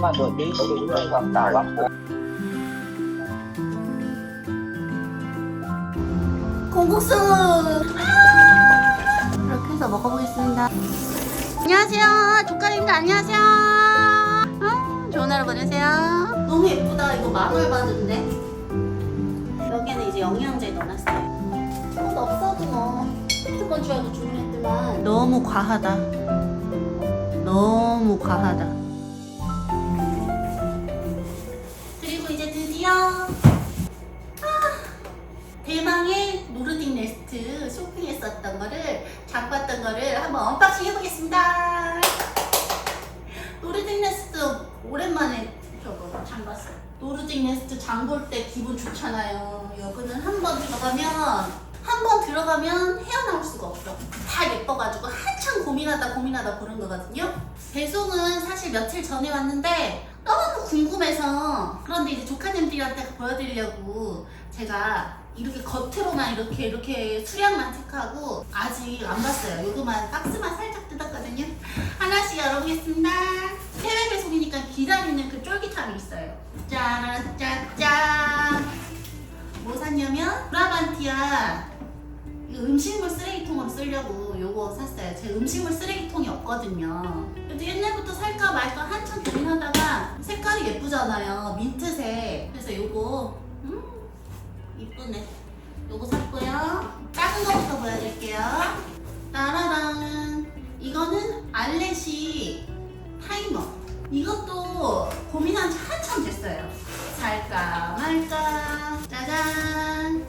조금만 더 4시 이상 나왔고 콩국수! 이렇게 해서 먹어보겠습니다. 안녕하세요. 조카님들 안녕하세요. 아, 좋은 하루 보내세요. 너무 예쁘다. 이거 만원 받은데? 여기는 이제 영양제 넣어놨어요. 하나도 없어도 뭐. 줄 알고 주문했더만. 너무 과하다. 너무 과하다. 대망의 노르딕 네스트 쇼핑했었던 거를 장봤던 거를 한번 언박싱 해보겠습니다. 노르딕 네스트 오랜만에 저거 장 봤어요. 노르딕 네스트 장볼때 기분 좋잖아요. 여기는 한 번 들어가면 한 번 들어가면 헤어나올 수가 없어. 다 예뻐가지고 한참 고민하다 고민하다 고른 거거든요. 배송은 사실 며칠 전에 왔는데 너무 궁 금해서 그런데 이제 조카님들한테 보여드리려고 제가 이렇게 겉으로만 이렇게 이렇게 수량만 체크하고 아직 안 봤어요. 요거만 박스만 살짝 뜯었거든요. 하나씩 열어보겠습니다. 해외 배송이니까 기다리는 그 쫄깃함이 있어요. 짜란 짜짠. 뭐 샀냐면 브라반티아 음식물 쓰레기통으로 쓰려고 요거 샀어요. 제 음식물 쓰레기통이 없거든요. 근데 옛날부터 살까 말까 한참 고민하다가 색깔이 예쁘잖아요. 민트색. 그래서 요거 음 이쁘네. 요거 샀고요. 작은 거부터 보여드릴게요. 따라란. 이거는 알렛이 타이머. 이것도 고민한 지 한참 됐어요. 살까 말까. 짜잔.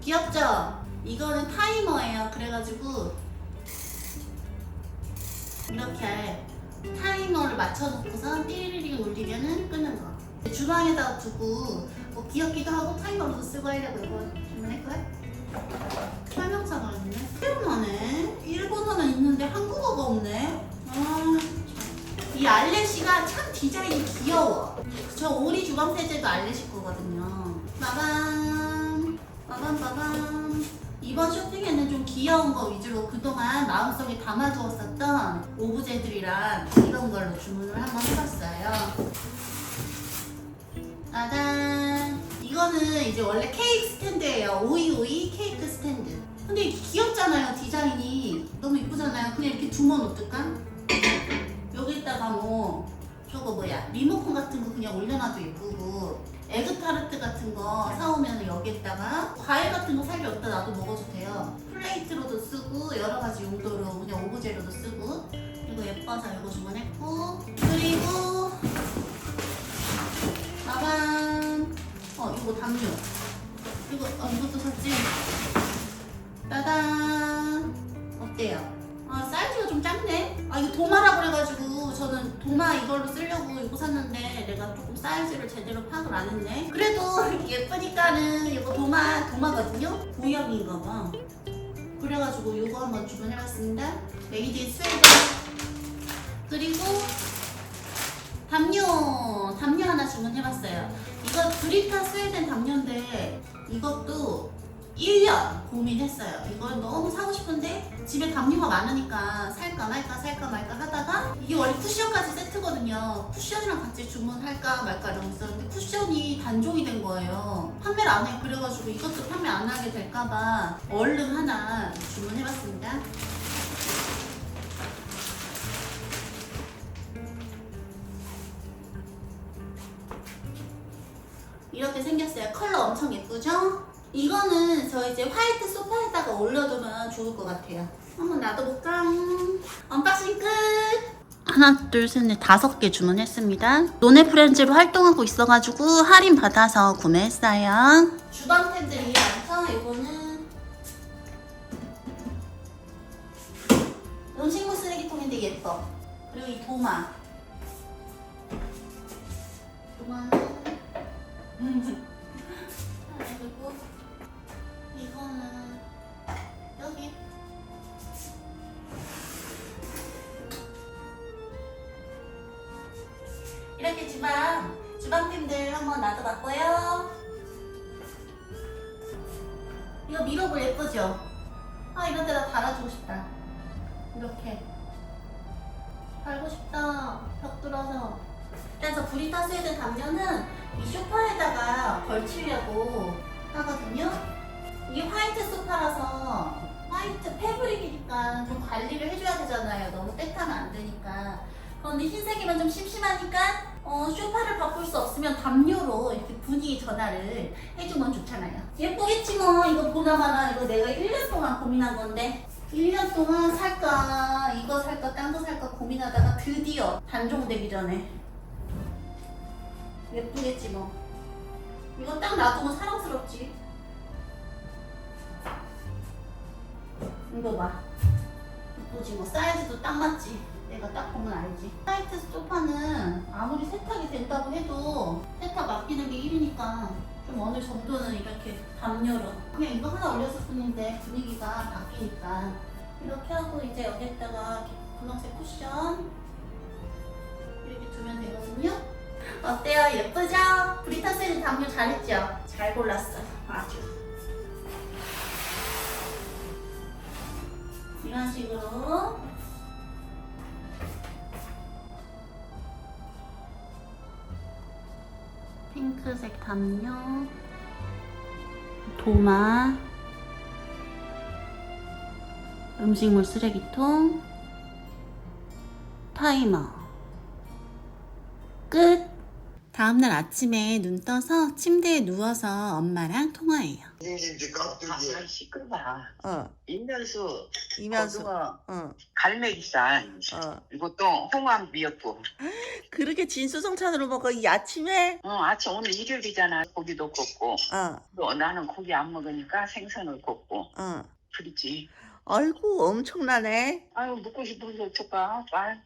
귀엽죠? 이거는 타이머예요. 그래가지고 이렇게 타이머를 맞춰놓고서 띠리링 울리면은 끄는 거. 주방에다가 두고 뭐 귀엽기도 하고 타이머로도 쓰고 하려고 이거 주문했고요. 설명서가 있네. 태어나네. 일본어는 있는데 한국어가 없네. 아, 이 알레시가 참 디자인이 귀여워. 저 오리 주방 세제도 알레시 거거든요. 빠밤, 빠밤, 빠밤. 이번 쇼핑에는 좀 귀여운 거 위주로 그동안 마음속에 담아두었었던 오브제들이랑 이런 걸로 주문을 한번 해봤어요. 짜잔. 이거는 이제 원래 케이크 스탠드예요. 오이오이 케이크 스탠드. 근데 귀엽잖아요. 디자인이 너무 이쁘잖아요. 그냥 이렇게 두면 어떨까? 여기다가 뭐 리모컨 같은 거 그냥 올려놔도 예쁘고 에그타르트 같은 거 사오면 여기에다가 과일 같은 거 살기 없다 나도 먹어도 돼요. 플레이트로도 쓰고 여러 가지 용도로 그냥 오브제로도 쓰고 이거 예뻐서 이거 주문했고 그리고 빠밤 어 이거 담요 이거 어 이것도 샀지 따단 어때요? 아 사이즈가 좀 작네. 아 이거 도마라 그래가지고 저는 도마 이걸로 쓰려고 이거 샀는데 내가 조금 사이즈를 제대로 파악을 안 했네. 그래도 예쁘니까는 이거 도마 도마거든요? 보약인가 봐. 그래가지고 이거 한번 주문해봤습니다. 인 스웨덴 그리고 담요 담요 하나 주문해봤어요. 이거 브리타 스웨덴 담요인데 이것도 1년 고민했어요. 이걸 너무 사고 싶은데 집에 담요가 많으니까 살까 말까 살까 말까 하다가 이게 원래 쿠션까지 세트거든요. 쿠션이랑 같이 주문할까 말까 이러고 있었는데 쿠션이 단종이 된 거예요. 판매를 안 해. 그래가지고 이것도 판매 안 하게 될까봐 얼른 하나 주문해봤습니다. 이렇게 생겼어요. 컬러 엄청 예쁘죠? 이거는 저 이제 화이트 소파에다가 올려두면 좋을 것 같아요. 한번 놔둬볼까? 언박싱 끝! 하나, 둘, 셋, 넷, 다섯 개 주문했습니다. 노네프렌즈로 활동하고 있어가지고 할인 받아서 구매했어요. 주방템들이 많죠? 이거는 음식물 쓰레기통인데 예뻐. 그리고 이 도마. 도마는 그리고 이거는 여기 이렇게 주방 주방팀들 한번 놔둬봤고요. 이거 미러볼 예쁘죠? 아 이런 데다 달아주고 싶다. 이렇게 달고 싶다. 벽 뚫어서 그래서 브리타 스웨드 담요는 이 소파에다가 걸치려고 하거든요. 이게 화이트 소파라서 화이트 패브릭이니까 좀 관리를 해줘야 되잖아요. 너무 때타면 안 되니까. 그런데 흰색이면 좀 심심하니까 어, 소파를 바꿀 수 없으면 담요로 이렇게 분위기 전환을 해주면 좋잖아요. 예쁘겠지 뭐 이거 보나 마나 이거 내가 1년 동안 고민한 건데 1년 동안 살까 이거 살까 딴 거 살까 고민하다가 드디어 단종되기 전에 예쁘겠지 뭐 이거 딱 놔두면 사랑스럽지 이거 봐. 예쁘지 뭐 사이즈도 딱 맞지? 내가 딱 보면 알지. 화이트 소파는 아무리 세탁이 된다고 해도 세탁 맡기는 게 일이니까 좀 어느 정도는 이렇게 담요로 그냥 이거 하나 올렸을 뿐인데 분위기가 바뀌니까. 이렇게 하고 이제 여기다가 이렇게 분홍색 쿠션 이렇게 두면 되거든요. 어때요? 예쁘죠? 브리타스는 담요 잘했죠? 잘 골랐어요 아주 이런 식으로. 핑크색 담요 도마 음식물 쓰레기통 타이머. 끝. 다음날 아침에 눈 떠서 침대에 누워서 엄마랑 통화해요 이제 깍두기 아, 시끄러워. 어, 인면수, 이면수. 고등어, 어, 갈매기살, 어. 이것도 홍합 미역국. 그렇게 진수성찬으로 먹어, 이 아침에? 어, 아침 오늘 일요일이잖아. 고기도 굽고. 어, 또 나는 고기 안 먹으니까 생선을 굽고. 어. 그렇지. 아이고, 엄청나네. 아유, 먹고 싶어서 어떡하, 빨.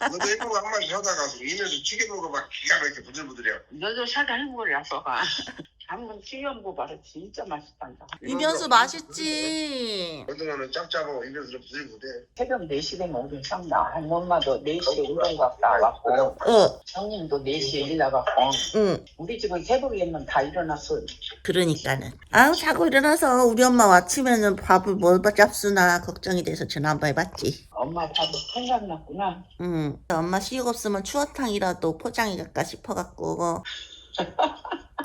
너도 이거 한 마리 사다가 이면서 튀겨 먹어봐 기가 막히게 부들부들해 너도 사다 해먹으려서 가. 한번 튀겨 먹어봐라. 진짜 맛있단다. 이면수 맛있지. 고등어는 짭짭하고 이면수는 부들부들해 새벽 4시 되면 우리 쌍나. 할머마도 4시에 운동 갔다 왔고. 어, 형님도 4시에 일 나갔고. 응. 우리 집은 새벽에는 다 일어났어. 그러니까는. 아우, 자고 일어나서 우리 엄마 아침에는 밥을 뭘 잡수나 걱정이 돼서 전화 한번 해봤지. 엄마 밥이 생각났구나. 응. 엄마 시육 없으면 추어탕이라도 포장해 갈까 싶어갖고.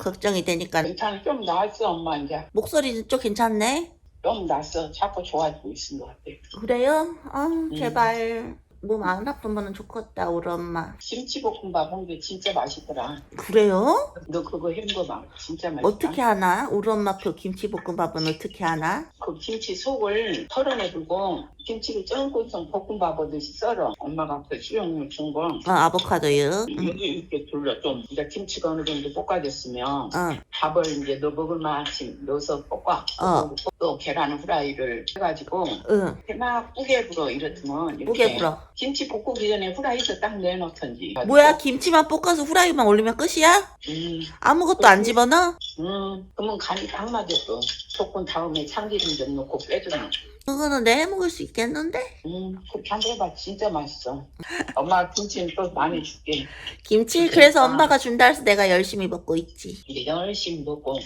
걱정이 되니까. 괜찮아. 좀 나았어, 엄마 이제. 목소리는 좀 괜찮네? 좀 났어. 자꾸 좋아지고 있는 것 같아. 그래요? 아 제발. 몸 안 아프면 좋겠다, 우리 엄마. 김치볶음밥 한 게 진짜 맛있더라. 그래요? 너 그거 해먹어봐. 진짜 맛있다. 어떻게 하나? 우리 엄마 그 김치볶음밥은 어떻게 하나? 그 김치 속을 털어내두고 김치를 쫑쫑쫑 볶음밥 하듯이 썰어. 엄마가 그 수영용 준 거. 어, 아보카도요. 응. 여기 이렇게 둘러 좀 이제 김치가 어느 정도 볶아졌으면 어, 밥을 이제 너 먹을 만큼 넣어서 볶아. 어. 그리고 또 계란 후라이를 해가지고 응. 이렇게 막 뿌게 불어 이렇더면 이렇게 무게 불어. 김치 볶기 전에 후라이에서 딱 내놓던지. 뭐야, 김치만 볶아서 후라이만 올리면 끝이야? 음, 아무것도 안 집어넣어? 음, 그러면 간이 딱 맞아 또. 볶은 다음에 참기름 좀 넣고 빼주면. 그거는 내 먹을 수 있겠는데? 음, 그렇게 한번 해봐. 진짜 맛있어. 엄마 김치는 또 많이 줄게. 김치 그래서 엄마가 준다 해서 내가 열심히 먹고 있지. 이제 열심히 먹고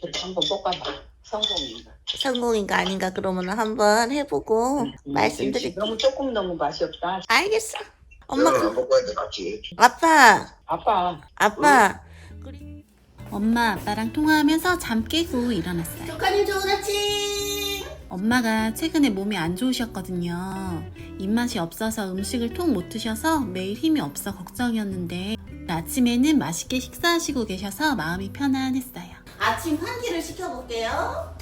그렇게 한번 볶아봐. 성공인가. 성공인가 아닌가 그러면 한번 해보고 음, 말씀드릴게. 김치 너무 조금 너무 맛이 없다. 알겠어. 엄마 안그 먹어야 돼 같이 아빠 아빠, 아빠. 엄마 아빠랑 통화하면서 잠 깨고 일어났어요. 조카님 좋은 아침 엄마가 최근에 몸이 안 좋으셨거든요. 입맛이 없어서 음식을 통 못 드셔서 매일 힘이 없어 걱정이었는데 아침에는 맛있게 식사하시고 계셔서 마음이 편안했어요. 아침 환기를 시켜볼게요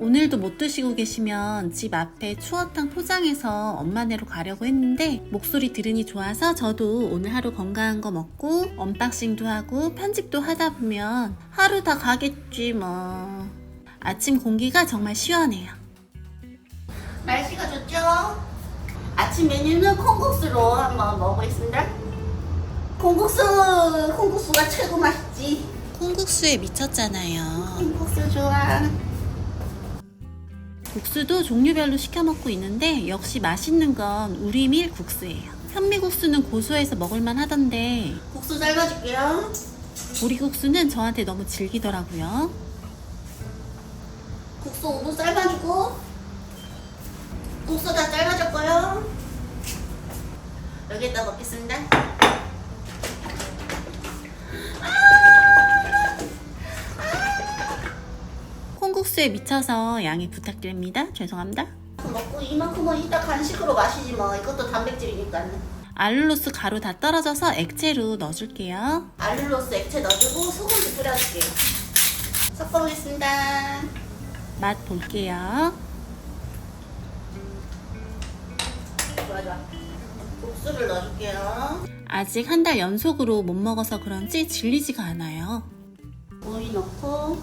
오늘도 못 드시고 계시면 집 앞에 추어탕 포장해서 엄마네로 가려고 했는데 목소리 들으니 좋아서 저도 오늘 하루 건강한 거 먹고 언박싱도 하고 편집도 하다 보면 하루 다 가겠지 뭐. 아침 공기가 정말 시원해요. 날씨가 좋죠? 아침 메뉴는 콩국수로 한번 먹어보겠습니다 콩국수 콩국수가 최고 맛있지 콩국수에 미쳤잖아요. 콩국수 좋아 국수도 종류별로 시켜 먹고 있는데 역시 맛있는 건 우리밀 국수예요. 현미국수는 고소해서 먹을만 하던데 국수 삶아줄게요 보리국수는 저한테 너무 질기더라고요. 국수 5분 삶아주고 국수 다 삶아졌고요 여기다 먹겠습니다. 콩국수에 미쳐서 양해 부탁드립니다. 죄송합니다. 먹고 이만큼은 이따 간식으로 마시지 뭐. 이것도 단백질이니까. 알룰로스 가루 다 떨어져서 액체로 넣어줄게요. 알룰로스 액체 넣어주고 소금도 뿌려줄게요. 섞어보겠습니다. 맛 볼게요. 국수를 넣어줄게요. 아직 한 달 연속으로 못 먹어서 그런지 질리지가 않아요. 오이 넣고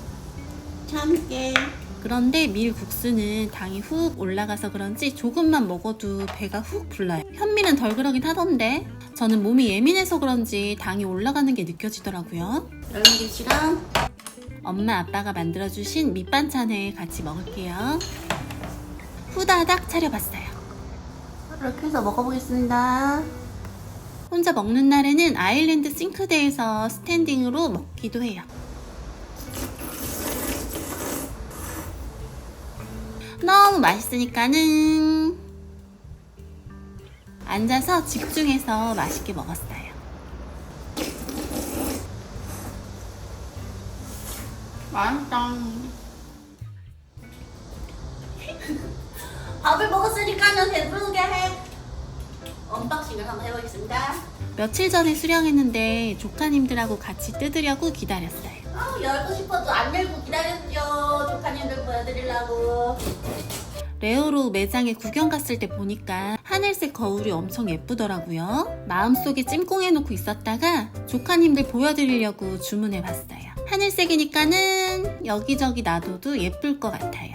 참깨. 그런데 밀국수는 당이 훅 올라가서 그런지 조금만 먹어도 배가 훅 불러요. 현미는 덜 그러긴 하던데 저는 몸이 예민해서 그런지 당이 올라가는 게 느껴지더라고요. 열무김치랑 엄마 아빠가 만들어주신 밑반찬을 같이 먹을게요. 후다닥 차려봤어요. 이렇게 해서 먹어보겠습니다. 혼자 먹는 날에는 아일랜드 싱크대에서 스탠딩으로 먹기도 해요. 너무 맛있으니까는 앉아서 집중해서 맛있게 먹었어요. 맛있다. 밥을 먹었으니까는 배부르게 해. 언박싱을 한번 해보겠습니다. 며칠 전에 수령했는데 조카님들하고 같이 뜯으려고 기다렸어요. 아, 열고 싶어도 안 열고 기다렸죠. 조카님들 보여드리려고. 레오로 매장에 구경 갔을 때 보니까 하늘색 거울이 엄청 예쁘더라고요. 마음속에 찜꽁해놓고 있었다가 조카님들 보여드리려고 주문해봤어요. 하늘색이니까는 여기저기 놔둬도 예쁠 것 같아요.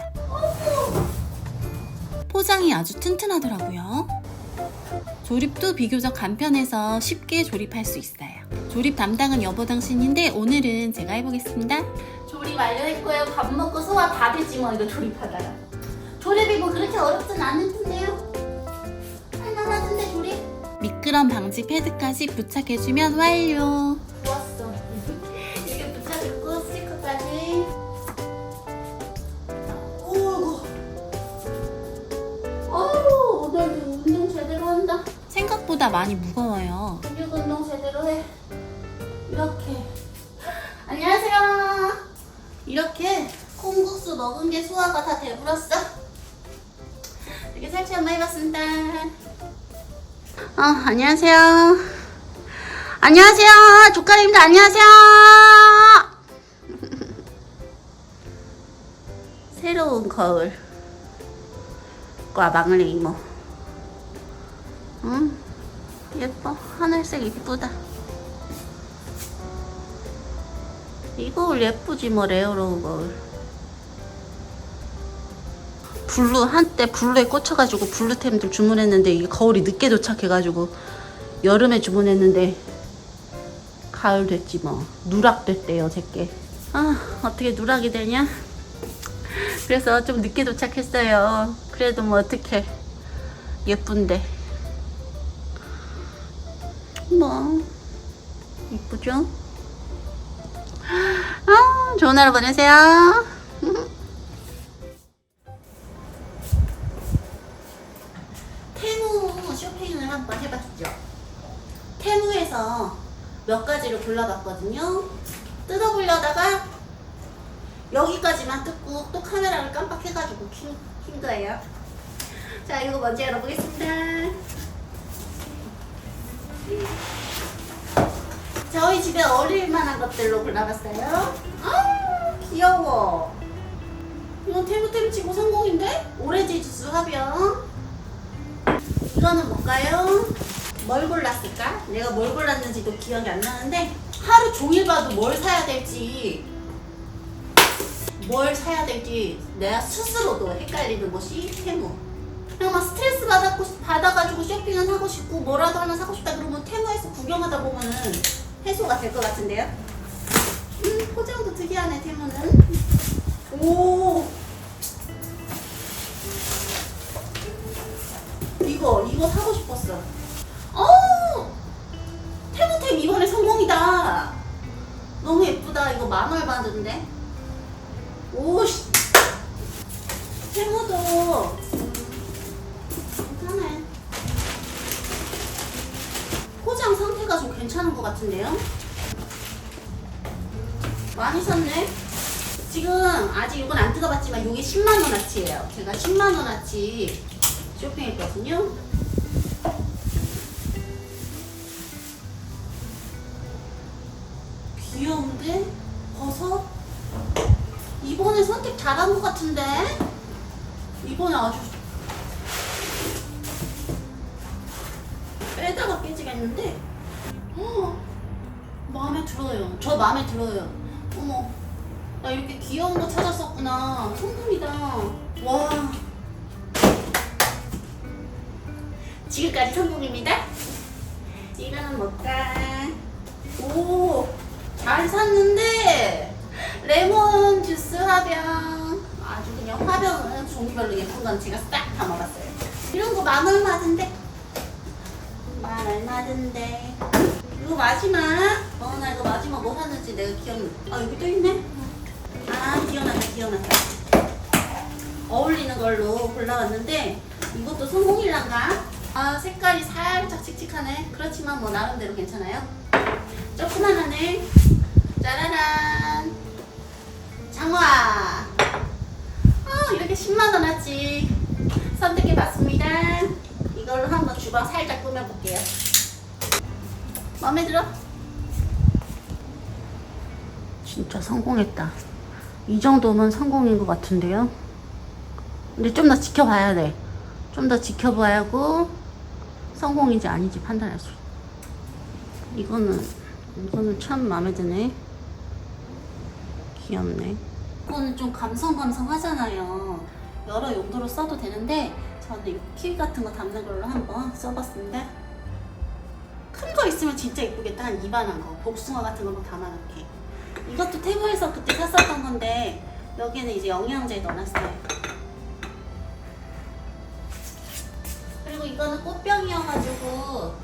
포장이 아주 튼튼하더라고요. 조립도 비교적 간편해서 쉽게 조립할 수 있어요. 조립 담당은 여보 당신인데 오늘은 제가 해보겠습니다. 조립 완료했고요. 밥 먹고 소화 다 됐지 뭐 이거 조립하다가. 조립이 뭐 그렇게 어렵진 않을 텐데요. 할만하던데 조립? 미끄럼 방지 패드까지 부착해주면 완료. 생각보다 많이 무거워요. 근육 운동 제대로 해. 이렇게. 안녕하세요. 이렇게 콩국수 먹은 게 소화가 다 돼버렸어. 이렇게 설치 한번 해봤습니다. 어, 안녕하세요. 안녕하세요. 조카님들 안녕하세요. 새로운 거울. 꽈방을 이모. 응? 예뻐. 하늘색 이쁘다. 이 거울 예쁘지 뭐 레어로우 거울. 블루 한때 블루에 꽂혀가지고 블루템들 주문했는데 이 거울이 늦게 도착해가지고 여름에 주문했는데 가을 됐지 뭐 누락 됐대요 제게. 아 어떻게 누락이 되냐? 그래서 좀 늦게 도착했어요. 그래도 뭐 어떻게 예쁜데. 뭐 이쁘죠? 아, 좋은 하루 보내세요. 테무 쇼핑을 한번 해봤죠. 테무에서 몇 가지를 골라봤거든요. 뜯어보려다가 여기까지만 뜯고 또 카메라를 깜빡해가지고 킨, 킨 거예요. 자, 이거 먼저 열어보겠습니다. 저희 집에 어울릴 만한 것들로 골라봤어요. 아, 귀여워. 이건 테무테무 치고 성공인데? 오렌지 주스 화병. 이거는 뭘까요? 뭘 골랐을까? 내가 뭘 골랐는지도 기억이 안 나는데 하루 종일 봐도 뭘 사야 될지 뭘 사야 될지 내가 스스로도 헷갈리는 것이 테무. 그냥 막 스트레스 받았고 받아가지고 쇼핑은 하고 싶고 뭐라도 하나 사고 싶다 그러면 테무에서 구경하다 보면은 해소가 될 것 같은데요? 음 포장도 특이하네 테무는. 오 이거 이거 사고 싶었어. 어 테무템 이번에 성공이다. 너무 예쁘다. 이거 만 얼마던데? 오씨 테무도 괜찮네. 괜찮은 것 같은데요? 많이 샀네. 지금 아직 이건 안 뜯어봤지만 이게 10만 원어치예요. 제가 10만 원어치 쇼핑했거든요. 귀여운데? 버섯? 이번에 선택 잘한 것 같은데? 이번에 아주 빼다가 깨지겠는데? 어, 마음에 들어요. 저 마음에 들어요. 어머, 나 이렇게 귀여운 거 찾았었구나. 성공이다. 와. 지금까지 성공입니다. 이거는 뭘까? 오, 잘 샀는데 레몬 주스 화병. 아주 그냥 화병은 종류별로 예쁜 건 제가 싹 담아봤어요. 이런 거만 얼마던데? 만 얼마던데? 이거 마지막. 어, 나 이거 마지막 뭐 샀는지 내가 기억나. 아, 여기 또 있네. 아, 기억났다, 기억났다. 어울리는 걸로 골라왔는데 이것도 성공일란가? 아, 색깔이 살짝 칙칙하네. 그렇지만 뭐 나름대로 괜찮아요. 조그만 하네. 짜라란. 장화. 아, 이렇게 10만원어치 선택해 봤습니다. 이걸로 한번 주방 살짝 꾸며볼게요. 마음에 들어? 진짜 성공했다. 이 정도면 성공인 것 같은데요? 근데 좀 더 지켜봐야 돼. 좀 더 지켜봐야 하고 성공인지 아닌지 판단할 수. 이거는 이거는 참 마음에 드네. 귀엽네. 이거는 좀 감성 감성 하잖아요. 여러 용도로 써도 되는데 저는 이 키위 같은 거 담는 걸로 한번 써봤습니다. 있으면 진짜 이쁘겠다. 한 이만한 거. 복숭아 같은 거막 담아놓게. 이것도 태국에서 그때 샀었던 건데 여기는 이제 영양제 넣어놨어요. 그리고 이거는 꽃병이어가지고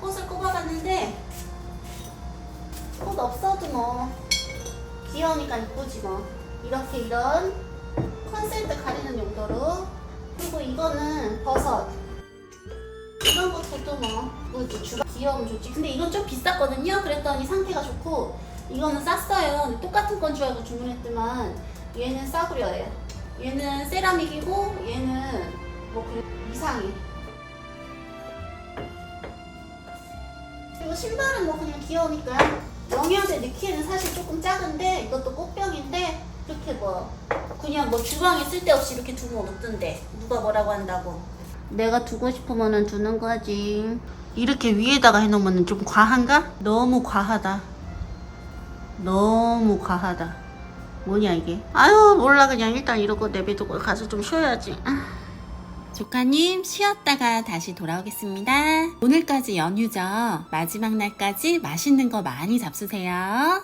꽃을 꼽아봤는데 꽃 없어도 뭐 귀여우니까 이쁘지 뭐 이렇게 이런 컨센트 가리는 용도로 그리고 이거는 버섯 이런 거 줘도 뭐 이거 주가 귀여우면 좋지. 근데 이건 좀 비쌌거든요. 그랬더니 상태가 좋고 이거는 쌌어요. 똑같은 건 줄 알고 주문했지만 얘는 싸구려예요. 얘는 세라믹이고 얘는 뭐그 이상해. 그리고 신발은 뭐 그냥 귀여우니까 영양제 넣기에는 사실 조금 작은데 이것도 꽃병인데 이렇게 뭐 그냥 뭐 주방에 쓸데없이 이렇게 두면 없던데 누가 뭐라고 한다고. 내가 두고 싶으면 두는 거지 이렇게 위에다가 해놓으면 좀 과한가? 너무 과하다 너무 과하다 뭐냐 이게 아유 몰라 그냥 일단 이러고 내비두고 가서 좀 쉬어야지 아. 조카님 쉬었다가 다시 돌아오겠습니다. 오늘까지 연휴죠. 마지막 날까지 맛있는 거 많이 잡수세요.